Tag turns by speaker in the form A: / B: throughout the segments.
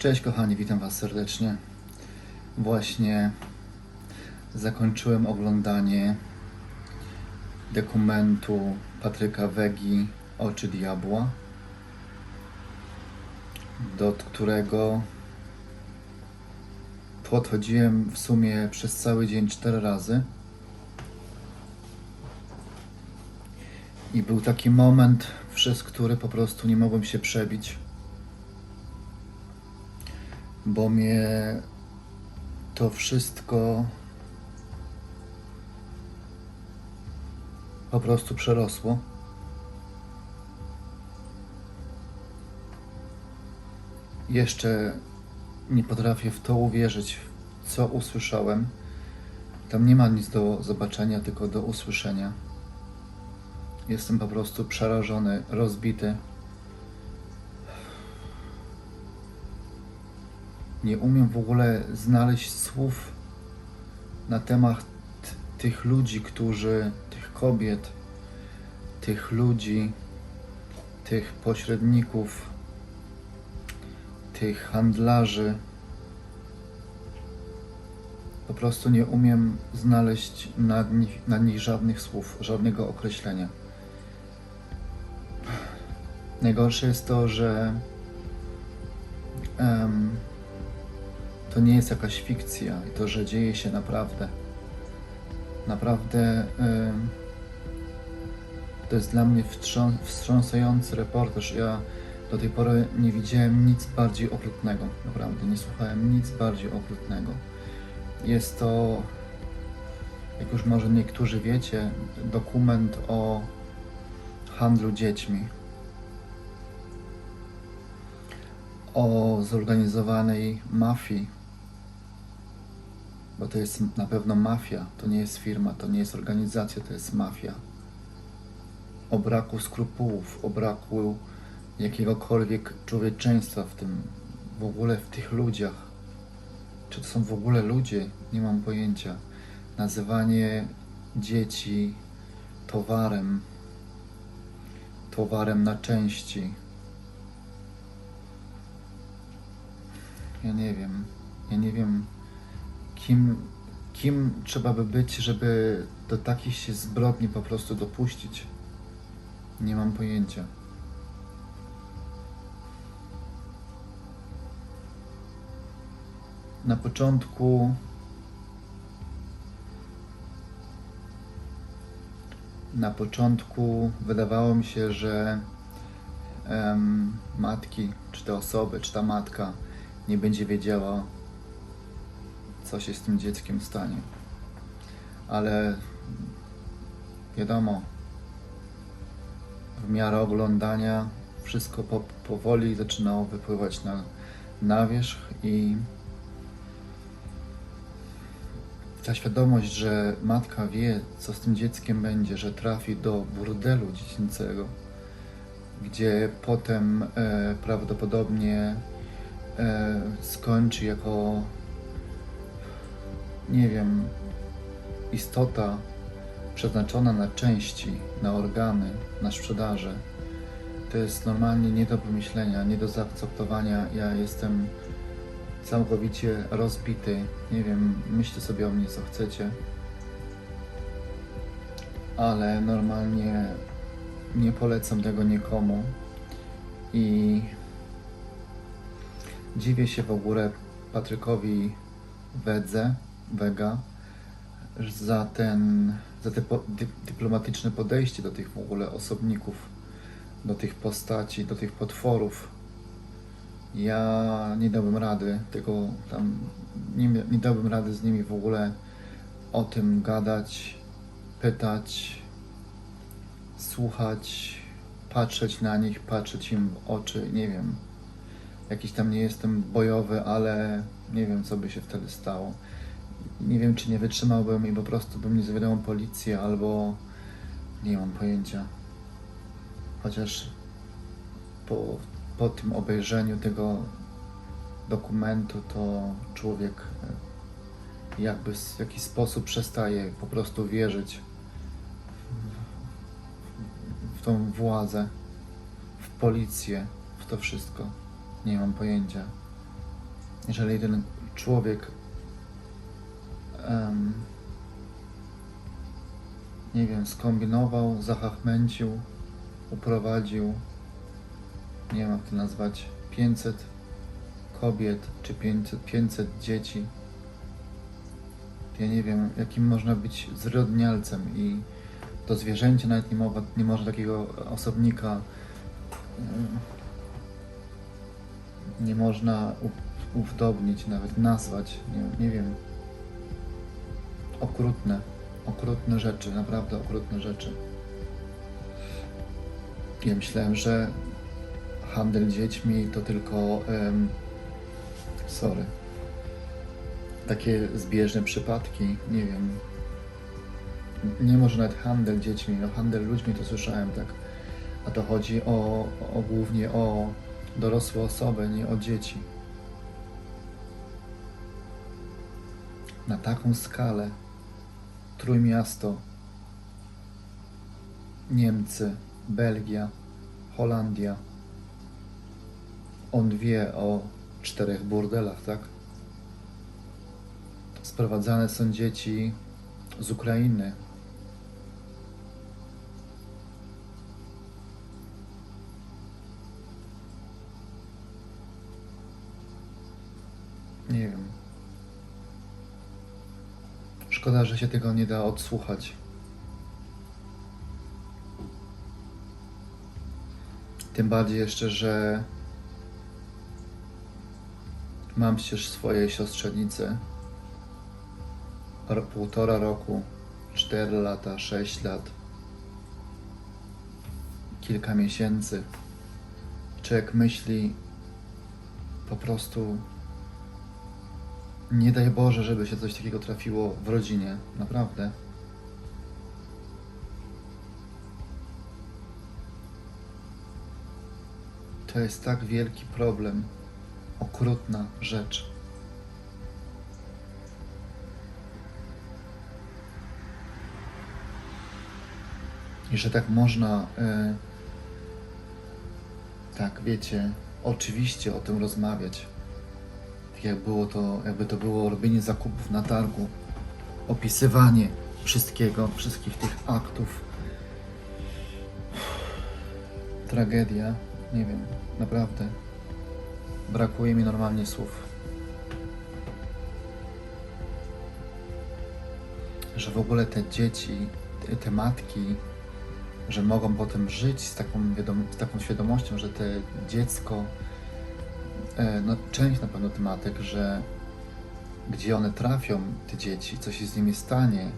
A: Cześć kochani, witam Was serdecznie. Właśnie zakończyłem oglądanie dokumentu Patryka Wegi Oczy Diabła, do którego podchodziłem w sumie przez cały dzień cztery razy. I był taki moment, przez który po prostu nie mogłem się przebić bo mnie to wszystko po prostu przerosło. Jeszcze nie potrafię w to uwierzyć, co usłyszałem. Tam nie ma nic do zobaczenia, tylko do usłyszenia. Jestem po prostu przerażony, rozbity. Nie umiem w ogóle znaleźć słów na temat tych ludzi, którzy, tych kobiet, tych ludzi, tych pośredników, tych handlarzy. Po prostu nie umiem znaleźć na nich, na nich żadnych słów, żadnego określenia. Najgorsze jest to, że em, to nie jest jakaś fikcja i to, że dzieje się naprawdę. Naprawdę em, to jest dla mnie wstrząs- wstrząsający reportaż. Ja do tej pory nie widziałem nic bardziej okrutnego. Naprawdę, nie słuchałem nic bardziej okrutnego. Jest to, jak już może niektórzy wiecie, dokument o handlu dziećmi. O zorganizowanej mafii, bo to jest na pewno mafia, to nie jest firma, to nie jest organizacja, to jest mafia. O braku skrupułów, o braku jakiegokolwiek człowieczeństwa w tym, w ogóle w tych ludziach. Czy to są w ogóle ludzie? Nie mam pojęcia. Nazywanie dzieci towarem, towarem na części. Ja nie wiem. Ja nie wiem, kim, kim trzeba by być, żeby do takich się zbrodni po prostu dopuścić. Nie mam pojęcia. Na początku na początku wydawało mi się, że em, matki, czy te osoby, czy ta matka nie będzie wiedziała, co się z tym dzieckiem stanie. Ale wiadomo, w miarę oglądania wszystko po, powoli zaczynało wypływać na, na wierzch i ta świadomość, że matka wie, co z tym dzieckiem będzie, że trafi do burdelu dziecięcego, gdzie potem e, prawdopodobnie e, skończy jako, nie wiem, istota przeznaczona na części, na organy, na sprzedaże. To jest normalnie nie do pomyślenia, nie do zaakceptowania. Ja jestem całkowicie rozbity. Nie wiem, myślcie sobie o mnie co chcecie. Ale normalnie nie polecam tego nikomu. I dziwię się w ogóle Patrykowi Wedze, Wega, za ten, za te po, dy, dyplomatyczne podejście do tych w ogóle osobników, do tych postaci, do tych potworów. Ja nie dałbym rady tego tam, nie, nie dałbym rady z nimi w ogóle o tym gadać, pytać, słuchać, patrzeć na nich, patrzeć im w oczy, nie wiem. Jakiś tam nie jestem bojowy, ale nie wiem, co by się wtedy stało. Nie wiem, czy nie wytrzymałbym i po prostu bym nie zawiadomił policję, albo nie mam pojęcia. Chociaż po, po tym obejrzeniu tego dokumentu, to człowiek e, jakby w jakiś sposób przestaje po prostu wierzyć w, w tą władzę, w policję, w to wszystko. Nie mam pojęcia. jeżeli ten człowiek em, nie wiem, skombinował, zachachmęcił, uprowadził, nie wiem jak to nazwać, 500 kobiet czy 500, 500 dzieci. Ja nie wiem, jakim można być zwyrodnialcem i to zwierzęcie nawet nie, mowa, nie może takiego osobnika nie można u- upodobnić, nawet nazwać, nie, nie wiem. Okrutne, okrutne rzeczy, naprawdę okrutne rzeczy. Ja myślałem, że handel dziećmi to tylko, em, sorry, takie zbieżne przypadki, nie wiem. Nie może nawet handel dziećmi, no handel ludźmi to słyszałem tak, a to chodzi o, o głównie o dorosłe osoby, nie o dzieci. Na taką skalę Trójmiasto, Niemcy, Belgia, Holandia. On wie o czterech burdelach, tak? Sprowadzane są dzieci z Ukrainy. Nie wiem. Szkoda, że się tego nie da odsłuchać. Tym bardziej jeszcze, że mam przecież swoje siostrzenice. Półtora roku, cztery lata, sześć lat, kilka miesięcy. Człowiek myśli po prostu nie daj Boże, żeby się coś takiego trafiło w rodzinie. Naprawdę. To jest tak wielki problem. Okrutna rzecz. I że tak można, e, tak wiecie, oczywiście o tym rozmawiać. Jak było to, jakby to było robienie zakupów na targu, opisywanie wszystkiego, wszystkich tych aktów. Tragedia, nie wiem, naprawdę. Brakuje mi normalnie słów. Że w ogóle te dzieci, te- matki, że mogą potem żyć z taką, z taką świadomością, że te dziecko no, część na pewno tematyk, że gdzie one trafią, te dzieci, co się z nimi stanie.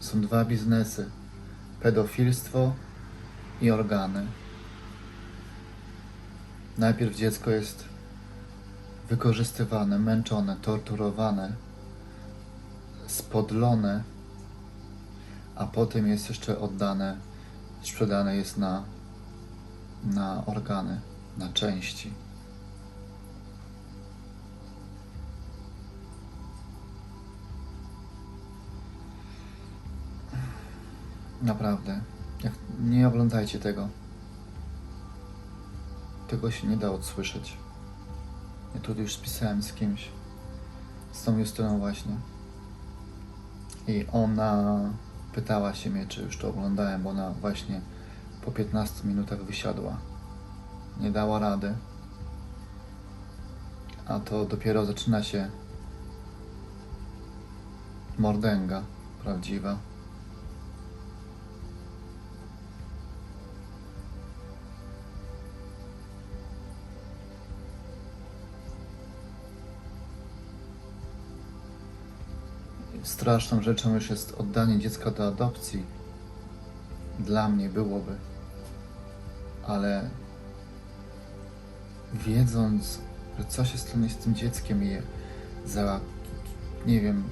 A: Są dwa biznesy: pedofilstwo i organy. Najpierw dziecko jest wykorzystywane, męczone, torturowane, spodlone a potem jest jeszcze oddane, sprzedane jest na, na organy, na części. Naprawdę. Jak, nie oglądajcie tego. Tego się nie da odsłyszeć. Ja tu już spisałem z kimś. Z tą Justyną właśnie. I ona pytała się mnie, czy już to oglądałem, bo ona właśnie po 15 minutach wysiadła. Nie dała rady. A to dopiero zaczyna się mordęga prawdziwa. Straszną rzeczą już jest oddanie dziecka do adopcji. Dla mnie byłoby. Ale wiedząc, że co się stanie z tym dzieckiem i za, nie wiem,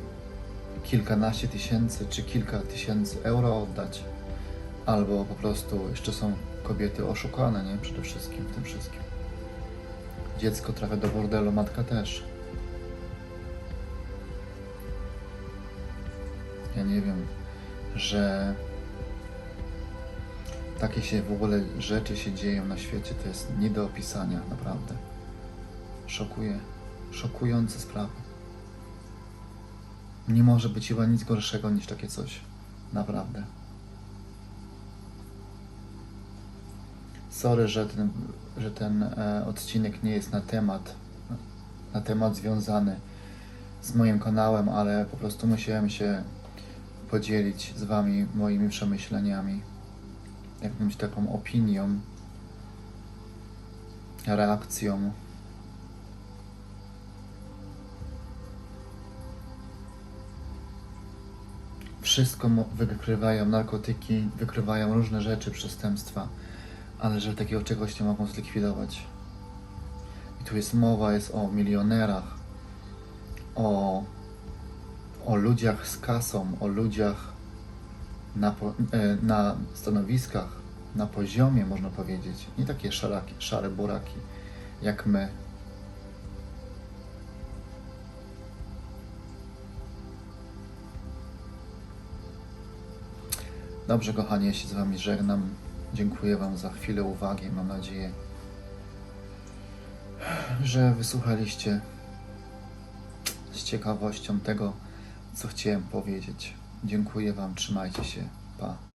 A: kilkanaście tysięcy czy kilka tysięcy euro oddać, albo po prostu jeszcze są kobiety oszukane, nie? Przede wszystkim w tym wszystkim. Dziecko trafia do bordelu, matka też. Ja nie wiem, że Takie się w ogóle rzeczy się dzieją na świecie, to jest nie do opisania, naprawdę. Szokuje, szokujące sprawy. Nie może być chyba nic gorszego niż takie coś. Naprawdę. Sorry, że ten, że ten e, odcinek nie jest na temat, na temat związany z moim kanałem, ale po prostu musiałem się podzielić z Wami moimi przemyśleniami, jakąś taką opinią, reakcją. Wszystko wykrywają narkotyki, wykrywają różne rzeczy, przestępstwa, ale że takiego czegoś nie mogą zlikwidować. I tu jest mowa jest o milionerach, o, o ludziach z kasą, o ludziach na, e, na stanowiskach, na poziomie, można powiedzieć. Nie takie szaraki, szare buraki, jak my. Dobrze, kochani, się z Wami żegnam. Dziękuję Wam za chwilę uwagi. Mam nadzieję, że wysłuchaliście z ciekawością tego, co chciałem powiedzieć. Dziękuję Wam, trzymajcie się. Pa.